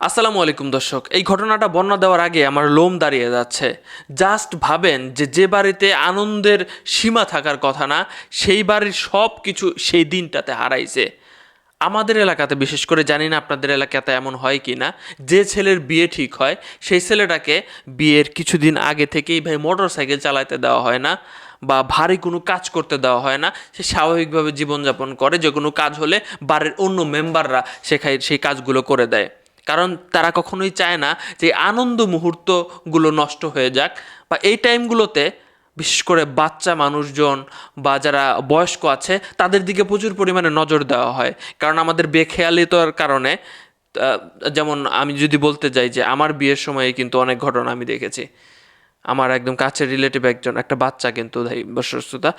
আসসালামু আলাইকুম দর্শক। এই ঘটনাটা বর্ণনা দেওয়ার আগে আমার লোম দাঁড়িয়ে যাচ্ছে। জাস্ট ভাবেন যে যে বাড়িতে আনন্দের সীমা থাকার কথা না, সেই বাড়ির সব কিছু সেই দিনটাতে হারাইছে। আমাদের এলাকাতে, বিশেষ করে জানি না আপনাদের এলাকাতে এমন হয় কি না, যে ছেলের বিয়ে ঠিক হয়, সেই ছেলেটাকে বিয়ের কিছুদিন আগে থেকেই ভাই মোটর সাইকেল চালাতে দেওয়া হয় না বা ভারী কোনো কাজ করতে দেওয়া হয় না। সে স্বাভাবিকভাবে জীবনযাপন করে, যে কোনো কাজ হলে বাড়ির অন্য মেম্বাররা সেখানে সেই কাজগুলো করে দেয়। কারণ তারা কখনোই চায় না যে আনন্দ মুহূর্তগুলো নষ্ট হয়ে যাক। বা এই টাইমগুলোতে বিশেষ করে বাচ্চা মানুষজন বা যারা বয়স্ক আছে, তাদের দিকে প্রচুর পরিমাণে নজর দেওয়া হয়। কারণ আমাদের বেখেয়ালিতার কারণে যেমন আমি যদি বলতে যাই যে আমার বিয়ের সময়ে কিন্তু অনেক ঘটনা আমি দেখেছি। আমার একদম কাছের রিলেটিভ একজন, একটা বাচ্চা কিন্তু বসস্ততা,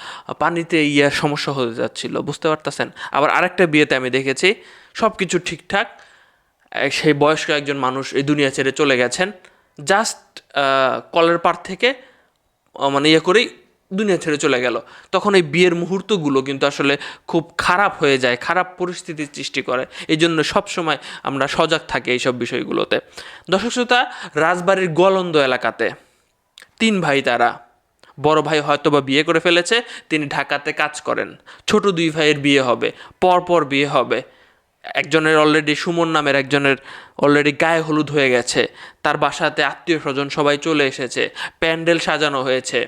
পানিতে ইয়ার সমস্যা হয়ে যাচ্ছিল, বুঝতে পারতেছেন? আবার আরেকটা বিয়েতে আমি দেখেছি সব কিছু ঠিকঠাক সেই বয়স্ক একজন মানুষ এই দুনিয়া ছেড়ে চলে গেছেন। জাস্ট কলের পার থেকে মানে ইয়ে করেই দুনিয়া ছেড়ে চলে গেল। তখন এই বিয়ের মুহূর্তগুলো কিন্তু আসলে খুব খারাপ হয়ে যায়, খারাপ পরিস্থিতির সৃষ্টি করে। এই জন্য সবসময় আমরা সজাগ থাকি এইসব বিষয়গুলোতে। দর্শক শ্রোতা, রাজবাড়ির গোয়ালন্দ এলাকাতে তিন ভাই তারা, বড় ভাই হয়তো বা বিয়ে করে ফেলেছে, তিনি ঢাকাতে কাজ করেন। ছোট দুই ভাইয়ের বিয়ে হবে পর পর বিয়ে হবে। একজনের অলরেডি সুমন নামের একজনের অলরেডি গায়ে হলুদ হয়ে গেছে। তার বাসাতে আত্মীয় স্বজন সবাই চলে এসেছে। প্যান্ডেল সাজানো হয়েছে।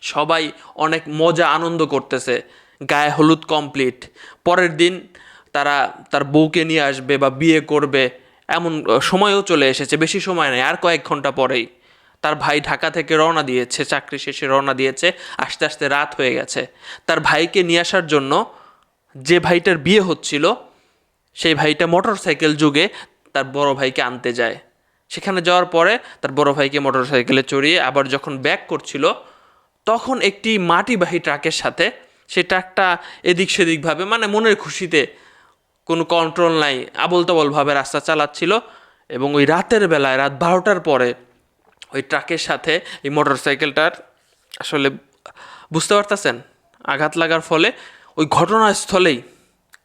সবাই অনেক মজা, আনন্দ করতেছে। গায়ে হলুদ কমপ্লিট পরের দিন তারা তার বউকে নিয়ে আসবে বা বিয়ে করবে। এমন সময়ও চলে এসেছে। বেশি সময় নেই, আর কয়েক ঘণ্টা পরেই। তার ভাই ঢাকা থেকে রওনা দিয়েছে। চাকরি শেষে রওনা দিয়েছে। আস্তে আস্তে রাত হয়ে গেছে। তার ভাইকে নিয়ে আসার জন্য যে ভাইটার বিয়ে হচ্ছিল সেই ভাইটা মোটর সাইকেল যুগে তার বড় ভাইকে আনতে যায়। সেখানে যাওয়ার পরে তার বড় ভাইকে মোটর সাইকেলে চড়িয়ে আবার যখন ব্যাক করছিল, তখন একটি মাটিবাহী ট্রাকের সাথে সেই ট্রাকটা এদিক সেদিকভাবে মানে মনের খুশিতে কোনো কন্ট্রোল নাই আবল তাবলভাবে রাস্তা চালাচ্ছিল এবং ওই রাতের বেলায়, রাত বারোটার পরে ওই ট্রাকের সাথে এই মোটর সাইকেলটার আসলে বুঝতে পারতেছেন? আঘাত লাগার ফলে ওই ঘটনাস্থলেই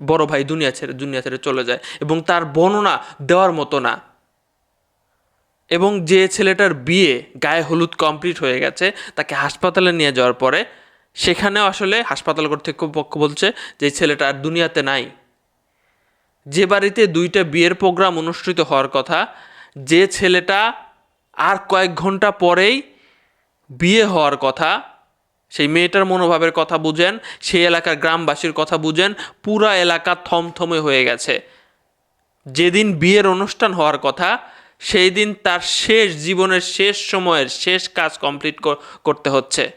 বড় ভাই দুনিয়া ছেড়ে দুনিয়া ছেড়ে চলে যায় এবং তার বর্ণনা দেওয়ার মতো না। এবং যে ছেলেটার বিয়ে গায়ে হলুদ কমপ্লিট হয়ে গেছে, তাকে হাসপাতালে নিয়ে যাওয়ার পরে সেখানেও আসলে হাসপাতাল কর্তৃপক্ষ বলছে যে ছেলেটা আর দুনিয়াতে নাই। যে বাড়িতে দুইটা বিয়ের প্রোগ্রাম অনুষ্ঠিত হওয়ার কথা, যে ছেলেটা আর কয়েক ঘণ্টা পরেই বিয়ে হওয়ার কথা সেই মেয়েটার মনোভাবের কথা বুঝেন, সেই এলাকার গ্রামবাসীর কথা বুঝেন, পুরা এলাকা থমথমে হয়ে গেছে। যেদিন বিয়ের অনুষ্ঠান হওয়ার কথা সেই দিন তার শেষ জীবনের শেষ সময়ের শেষ কাজ কমপ্লিট করতে হচ্ছে।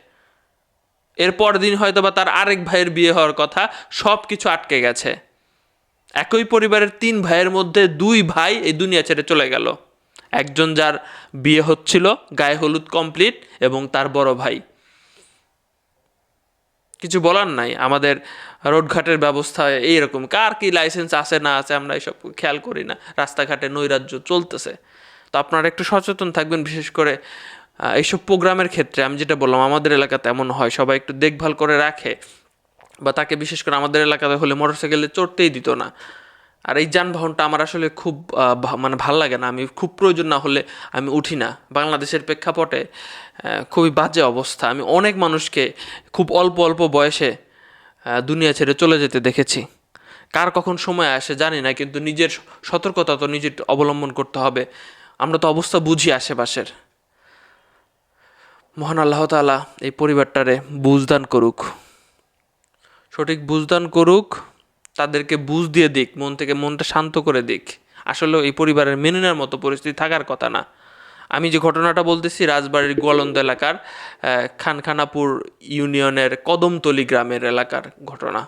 এরপর দিন হয়তো বা তার আরেক ভাইয়ের বিয়ে হওয়ার কথা সব কিছু আটকে গেছে। একই পরিবারের তিন ভাইয়ের মধ্যে দুই ভাই এই দুনিয়া ছেড়ে চলে গেল। একজন যার বিয়ে হচ্ছিল, গায়ে হলুদ কমপ্লিট, এবং তার বড় ভাই। কিছু বলার নাই। আমাদের রোডঘাটের ব্যবস্থা এইরকম। কার কি লাইসেন্স আছে না আছে আমরা এসব খেয়াল করি না। রাস্তাঘাটে নৈরাজ্য চলতেছে। তো আপনারা একটু সচেতন থাকবেন, বিশেষ করে এইসব প্রোগ্রামের ক্ষেত্রে। আমি যেটা বললাম, আমাদের এলাকাতে এমন হয়, সবাই একটু দেখভাল করে রাখে। বা তাকে বিশেষ করে আমাদের এলাকাতে হলে মোটরসাইকেলে চড়তেই দিত না। আর এই যানবাহনটা আমার আসলে খুব মানে ভালো লাগে না। আমি খুব প্রয়োজন না হলে আমি উঠি না। বাংলাদেশের প্রেক্ষাপটে খুবই বাজে অবস্থা। আমি অনেক মানুষকে খুব অল্প অল্প বয়সে দুনিয়া ছেড়ে চলে যেতে দেখেছি। কার কখন সময় আসে জানি না, কিন্তু নিজের সতর্কতা তো নিজের অবলম্বন করতে হবে। আমরা তো অবস্থা বুঝি আশেপাশের। মহান আল্লাহ তাআলা এই পরিবারটারে বুঝদান করুক। সঠিক বুঝদান করুক। তাদেরকে বুঝ দিয়ে দিক, মন থেকে মনটা শান্ত করে দিক। আসলে এই পরিবারের মেনে নেওয়ার মতো পরিস্থিতি থাকার কথা না। আমি যে ঘটনাটা বলতেছি, রাজবাড়ির গোয়ালন্দ এলাকার খানখানাপুর ইউনিয়নের কদমতলি গ্রামের এলাকার ঘটনা।